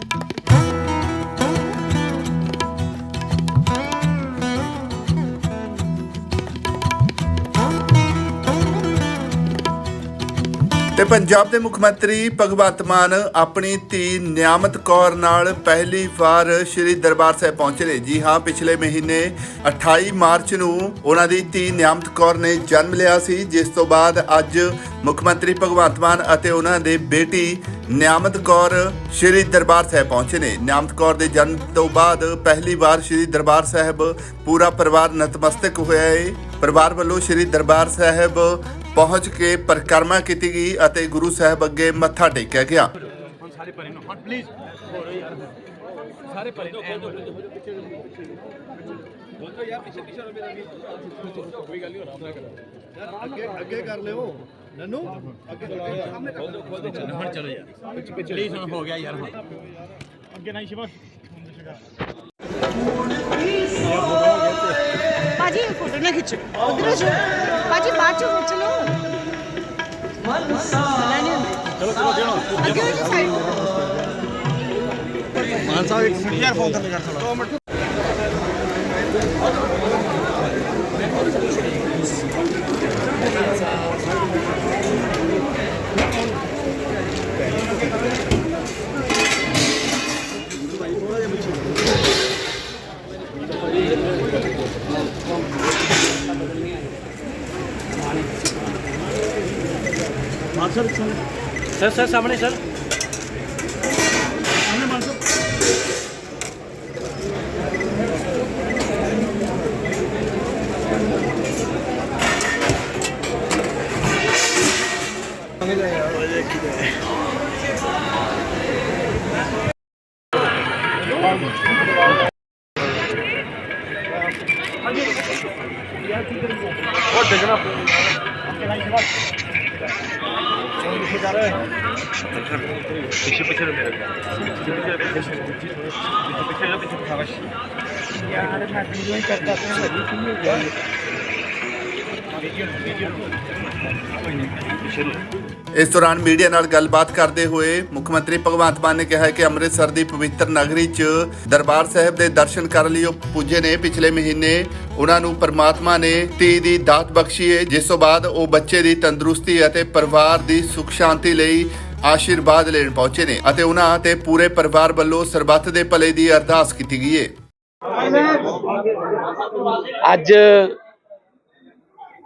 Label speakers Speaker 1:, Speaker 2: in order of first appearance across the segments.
Speaker 1: Thank you. ਤੇ ਪੰਜਾਬ ਦੇ ਮੁੱਖ ਮੰਤਰੀ ਭਗਵੰਤ ਮਾਨ ਆਪਣੀ ਧੀ ਨਿਆਮਤ ਕੌਰ ਨਾਲ ਪਹਿਲੀ ਵਾਰ ਸ੍ਰੀ ਦਰਬਾਰ ਸਾਹਿਬ ਪਹੁੰਚੇ ਨੇ। ਜੀ ਹਾਂ, ਪਿਛਲੇ ਮਹੀਨੇ 28 ਮਾਰਚ ਨੂੰ ਉਹਨਾਂ ਦੀ ਧੀ ਨਿਆਮਤ ਕੌਰ ਨੇ ਜਨਮ ਲਿਆ ਸੀ, ਜਿਸ ਤੋਂ ਬਾਅਦ ਅੱਜ ਮੁੱਖ ਮੰਤਰੀ ਭਗਵੰਤ ਮਾਨ ਅਤੇ ਉਹਨਾਂ ਦੇ ਬੇਟੀ ਨਿਆਮਤ ਕੌਰ ਸ੍ਰੀ ਦਰਬਾਰ ਸਾਹਿਬ ਪਹੁੰਚੇ ਨੇ। ਨਿਆਮਤ ਕੌਰ ਦੇ ਜਨਮ ਤੋਂ ਬਾਅਦ ਪਹਿਲੀ ਵਾਰ ਸ੍ਰੀ ਦਰਬਾਰ ਸਾਹਿਬ ਪੂਰਾ ਪਰਿਵਾਰ ਨਤਮਸਤਕ ਹੋਇਆ ਹੈ ਪਰਿਵਾਰ ਵੱਲੋਂ ਸ੍ਰੀ ਦਰਬਾਰ ਸਾਹਿਬ ਪਹੁੰਚ ਕੇ ਪਰਿਕਰਮਾ ਕੀਤੀ ਗਈ ਅਤੇ ਗੁਰੂ ਸਾਹਿਬ ਅੱਗੇ ਮੱਥਾ ਟੇਕਿਆ ਗਿਆ।
Speaker 2: ਸਾਰੇ ਪਰੇ ਨੂੰ ਹੁਣ ਪਲੀਜ਼ ਸਾਰੇ ਪਰੇ ਨੂੰ। ਦੋਸਤੋ ਯਾਰ ਪਿੱਛੇ ਪਿੱਛੇ ਰੋ ਮੇਰਾ ਵੀ। ਕੋਈ ਗੱਲ ਨਹੀਂ ਆਰਾਮ ਨਾਲ ਕਰੋ।
Speaker 3: ਅੱਗੇ ਅੱਗੇ ਕਰ ਲਿਓ। ਨਨੂ ਅੱਗੇ ਸਾਹਮਣੇ ਕਰ
Speaker 2: ਖੋਲ ਖੋਲ। ਦੇ ਚੱਲ ਹੁਣ ਚਲੋ ਯਾਰ। ਪਿੱਛੇ ਪਿੱਛੇ। ਪਲੀਜ਼ ਹੁਣ ਹੋ ਗਿਆ ਯਾਰ ਹੁਣ।
Speaker 4: ਅੱਗੇ ਨਹੀਂ ਸ਼ਿਵਾ।
Speaker 5: ਬਾਜੀ ਫੋਟੋ ਨਾ ਖਿੱਚੋ। ਉਧਰ ਜੋ। ਬਾਜੀ ਬਾਅਦ ਚ ਖਿੱਚ ਲਓ। ਚਲੋ ਚਲੋ ਦੇਣੋ ਅੱਗੇ ਵਾਲੀ ਸਾਈਡ
Speaker 3: ਮਾਨ ਸਾਹਿਬ ਇੱਕ ਮਿੰਟ ਯਾਰ ਫੋਨ ਥੱਲੇ ਕਰ ਥੋੜਾ 2 ਮਿੰਟ।
Speaker 4: ਸਰ ਸਰ ਸਾਹਮਣੇ ਸਰ
Speaker 2: ਪਿੱਛੇ ਪਿੱਛੇ ਰੋ ਮੇਰਾ ਪਿੱਛੇ ਪਿੱਛੇ ਪਿੱਛੇ ਪਿੱਛੇ ਪਿੱਛੇ ਪਿੱਛੇ ਖਾਵਸ਼
Speaker 4: ਯਾਰ ਮੈਂ ਵੀਡੀਓ ਹੀ ਕਰਦਾ ਪਿਆ ਭਾਜੀ ਕੀ ਹੋ ਗਿਆ
Speaker 1: ਇਸ ਦੌਰਾਨ ਮੀਡੀਆ ਨਾਲ ਗੱਲਬਾਤ ਕਰਦੇ ਹੋਏ ਮੁੱਖ ਮੰਤਰੀ ਭਗਵੰਤ ਮਾਨ ਨੇ ਕਿਹਾ ਕਿ ਅੰਮ੍ਰਿਤਸਰ ਦੀ ਪਵਿੱਤਰ ਨਗਰੀ 'ਚ ਦਰਬਾਰ ਸਾਹਿਬ ਦੇ ਦਰਸ਼ਨ ਕਰਨ ਲਈ ਉਹ ਪੁੱਜੇ ਨੇ। ਪਿਛਲੇ ਮਹੀਨੇ ਉਹਨਾਂ ਨੂੰ ਪਰਮਾਤਮਾ ਨੇ ਧੀ ਦੀ ਦਾਤ ਬਖਸ਼ੀ ਹੈ ਜਿਸ ਤੋਂ ਬਾਅਦ ਉਹ ਬੱਚੇ ਦੀ ਤੰਦਰੁਸਤੀ ਅਤੇ ਪਰਿਵਾਰ ਦੀ ਸੁਖ ਸ਼ਾਂਤੀ ਲਈ ਆਸ਼ੀਰਵਾਦ ਲੈਣ ਪਹੁੰਚੇ ਨੇ ਅਤੇ ਉਹਨਾਂ ਤੇ ਪੂਰੇ ਪਰਿਵਾਰ ਵੱਲੋਂ ਸਰਬੱਤ ਦੇ ਭਲੇ ਦੀ ਅਰਦਾਸ ਕੀਤੀ ਗਈ ਹੈ
Speaker 6: ਅੱਜ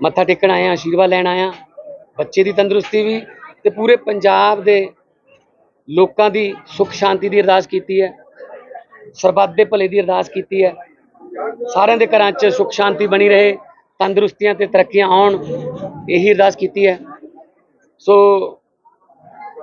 Speaker 6: ਮੱਥਾ ਟੇਕਣ ਆਇਆ ਆਸ਼ੀਰਵਾਦ ਲੈਣ ਆਇਆ ਬੱਚੇ ਦੀ ਤੰਦਰੁਸਤੀ ਵੀ ਤੇ ਪੂਰੇ ਪੰਜਾਬ ਦੇ ਲੋਕਾਂ ਦੀ ਸੁੱਖ ਸ਼ਾਂਤੀ ਦੀ ਅਰਦਾਸ ਕੀਤੀ ਹੈ। ਸਰਬੱਤ ਦੇ ਭਲੇ ਦੀ ਅਰਦਾਸ ਕੀਤੀ ਹੈ। ਸਾਰਿਆਂ ਦੇ ਘਰਾਂ 'ਚ ਸੁੱਖ ਸ਼ਾਂਤੀ ਬਣੀ ਰਹੇ, ਤੰਦਰੁਸਤੀਆਂ ਤੇ ਤਰੱਕੀਆਂ ਆਉਣ, ਇਹੀ ਅਰਦਾਸ ਕੀਤੀ ਹੈ। ਸੋ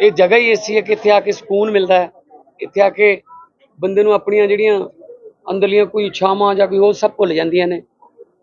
Speaker 6: ਇਹ ਜਗ੍ਹਾ ਹੀ ਐਸੀ ਹੈ ਕਿ ਇੱਥੇ ਆ ਕੇ ਸਕੂਨ ਮਿਲਦਾ ਹੈ। ਇੱਥੇ ਆ ਕੇ ਬੰਦੇ ਨੂੰ ਆਪਣੀਆਂ ਜਿਹੜੀਆਂ ਅੰਦਰਲੀਆਂ ਕੋਈ ਇੱਛਾਵਾਂ ਜਾਂ ਕੋਈ ਉਹ ਸਭ ਭੁੱਲ ਜਾਂਦੀਆਂ ਨੇ।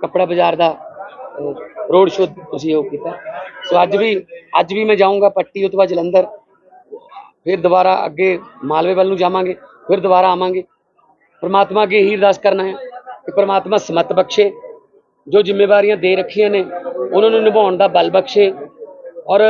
Speaker 6: ਕੱਪੜਾ ਬਾਜ਼ਾਰ ਦਾ ਰੋਡ ਸ਼ੋਅ ਤੁਸੀਂ ਉਹ ਕੀਤਾ। ਸੋ ਅੱਜ ਵੀ ਅੱਜ ਵੀ ਮੈਂ ਜਾਊਂਗਾ ਪੱਟੀ, ਉਹ ਤੋਂ ਬਾਅਦ ਜਲੰਧਰ। ਫਿਰ ਦੁਬਾਰਾ ਅੱਗੇ ਮਾਲਵੇ ਵੱਲ ਨੂੰ ਜਾਵਾਂਗੇ, ਫਿਰ ਦੁਬਾਰਾ ਆਵਾਂਗੇ। ਪਰਮਾਤਮਾ ਅੱਗੇ ਇਹੀ ਅਰਦਾਸ ਕਰਨਾ ਹੈ ਕਿ ਪਰਮਾਤਮਾ ਸਮਤ ਬਖਸ਼ੇ, ਜੋ ਜ਼ਿੰਮੇਵਾਰੀਆਂ ਦੇ ਰੱਖੀਆਂ ਨੇ, ਉਹਨਾਂ ਨੂੰ ਨਿਭਾਉਣ ਦਾ ਬਲ ਬਖਸ਼ੇ। ਔਰ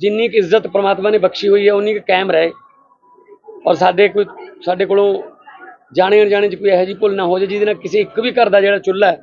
Speaker 6: ਜਿੰਨੀ ਕੁ ਇੱਜ਼ਤ ਪਰਮਾਤਮਾ ਨੇ ਬਖਸ਼ੀ ਹੋਈ ਹੈ, ਉਨੀ ਕੁ ਕਾਇਮ ਰਹੇ। ਔਰ ਸਾਡੇ ਕੋਈ, ਸਾਡੇ ਕੋਲੋਂ ਜਾਣੇ ਅਣਜਾਣੇ ਚ ਕੋਈ ਇਹੋ ਜਿਹੀ ਭੁੱਲ ਨਾ ਹੋ ਜਾਏ, ਜਿਹਦੇ ਨਾਲ ਕਿਸੇ ਇੱਕ ਵੀ ਘਰ ਦਾ ਜਿਹੜਾ ਚੁੱਲ੍ਹਾ ਹੈ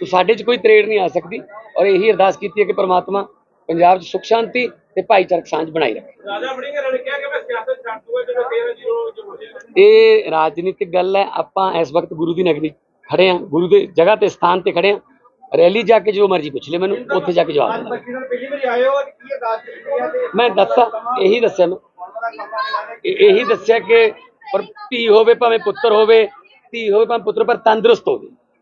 Speaker 6: ਸੋ ਸਾਡੇ 'ਚ ਕੋਈ ਤਰੇੜ ਨਹੀਂ ਆ ਸਕਦੀ ਔਰ ਇਹੀ ਅਰਦਾਸ ਕੀਤੀ ਹੈ ਕਿ ਪ੍ਰਮਾਤਮਾ ਪੰਜਾਬ 'ਚ ਸੁਖ ਸ਼ਾਂਤੀ ਤੇ ਭਾਈਚਾਰਕ ਸਾਂਝ ਬਣਾਈ ਰੱਖੇ।
Speaker 2: ਰਾਜਾ ਵੜਿੰਗਰ ਨੇ ਕਿਹਾ ਕਿ ਮੈਂ ਸਿਆਸਤ ਛੱਡ ਦੂੰਗਾ ਜਦੋਂ ਤੇਰਾ ਜੀ ਉਹ ਜੋ ਹੋ ਜਾਏਗਾ।
Speaker 6: ਇਹ ਰਾਜਨੀਤਿਕ ਗੱਲ ਹੈ ਆਪਾਂ ਇਸ ਵਕਤ ਗੁਰੂ ਦੀ ਨਗਰੀ ਖੜੇ ਆ ਗੁਰੂ ਦੇ ਜਗ੍ਹਾ ਤੇ ਸਥਾਨ ਤੇ ਖੜੇ ਆ ਰੈਲੀ ਜਾ ਕੇ ਜੋ ਮਰਜ਼ੀ ਪੁੱਛ ਲੈ ਮੈਨੂੰ ਉੱਥੇ ਜਾ ਕੇ ਜਵਾਬ ਦੇਣਾ
Speaker 3: ਬੱਚੀ ਨਾਲ ਪਹਿਲੀ ਵਾਰੀ ਆਏ ਹੋ ਕੀ ਅਰਦਾਸ ਕੀਤੀ ਹੈ ਤੇ
Speaker 6: ਮੈਂ ਦੱਸਾਂ ਇਹੀ ਦੱਸਿਆ ਮੈਂ। ਇਹ- ਇਹੀ ਦੱਸਿਆ ਕਿ ਪਰ ਧੀ ਹੋਵੇ ਭਾਵੇਂ ਪੁੱਤਰ ਹੋਵੇ ਧੀ ਹੋਵੇ ਭਾਵੇਂ ਪੁੱਤਰ ਪਰ ਤੰਦਰੁਸਤ ਹੋਵੇ।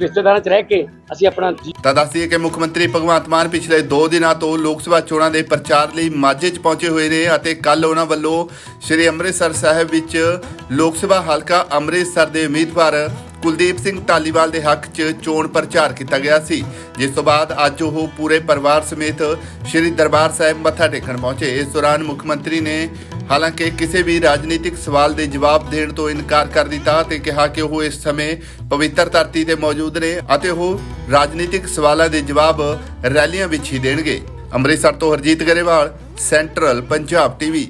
Speaker 6: ਰਿਸ਼ਤੇਦਾਰਾਂ 'ਚ ਰਹਿ ਕੇ ਅਸੀਂ ਆਪਣਾ
Speaker 1: ਤਾਂ ਦੱਸਦੀਏ ਕਿ ਮੁੱਖ ਮੰਤਰੀ ਭਗਵੰਤ ਮਾਨ ਪਿਛਲੇ 2 ਦਿਨਾਂ ਤੋਂ ਲੋਕ ਸਭਾ ਚੋਣਾਂ ਦੇ ਪ੍ਰਚਾਰ ਲਈ ਮਾਝੇ 'ਚ ਪਹੁੰਚੇ ਹੋਏ ਨੇ ਅਤੇ ਕੱਲ ਉਹਨਾਂ ਵੱਲੋਂ ਸ੍ਰੀ ਅੰਮ੍ਰਿਤਸਰ ਸਾਹਿਬ ਵਿੱਚ ਲੋਕ ਸਭਾ ਹਲਕਾ ਅੰਮ੍ਰਿਤਸਰ ਦੇ ਉਮੀਦਵਾਰ ਕੁਲਦੀਪ ਸਿੰਘ ਢਾਲੀਵਾਲ ਦੇ ਹੱਕ 'ਚ ਚੋਣ ਪ੍ਰਚਾਰ ਕੀਤਾ ਗਿਆ ਸੀ। ਜਿਸ ਤੋਂ ਬਾਅਦ ਅੱਜ ਉਹ ਪੂਰੇ ਪਰਿਵਾਰ ਸਮੇਤ ਸ੍ਰੀ ਦਰਬਾਰ ਸਾਹਿਬ ਮੱਥਾ ਟੇਕਣ ਪਹੁੰਚੇ। ਇਸ ਦੌਰਾਨ ਮੁੱਖ ਮੰਤਰੀ ਨੇ ਹਾਲਾਂਕਿ ਕਿਸੇ ਵੀ ਰਾਜਨੀਤਿਕ ਸਵਾਲ ਦੇ ਜਵਾਬ ਦੇਣ ਤੋਂ ਇਨਕਾਰ ਕਰ ਦਿੱਤਾ ਤੇ ਕਿਹਾ ਕਿ ਉਹ ਇਸ ਸਮੇਂ ਪਵਿੱਤਰ ਧਰਤੀ ਤੇ ਮੌਜੂਦ ਨੇ ਅਤੇ ਉਹ ਰਾਜਨੀਤਿਕ ਸਵਾਲਾਂ ਦੇ ਜਵਾਬ ਰੈਲੀਆਂ ਵਿੱਚ ਹੀ ਦੇਣਗੇ। ਅੰਮ੍ਰਿਤਸਰ ਤੋਂ ਹਰਜੀਤ ਗਰੇਵਾਲ, ਸੈਂਟਰਲ ਪੰਜਾਬ ਟੀਵੀ।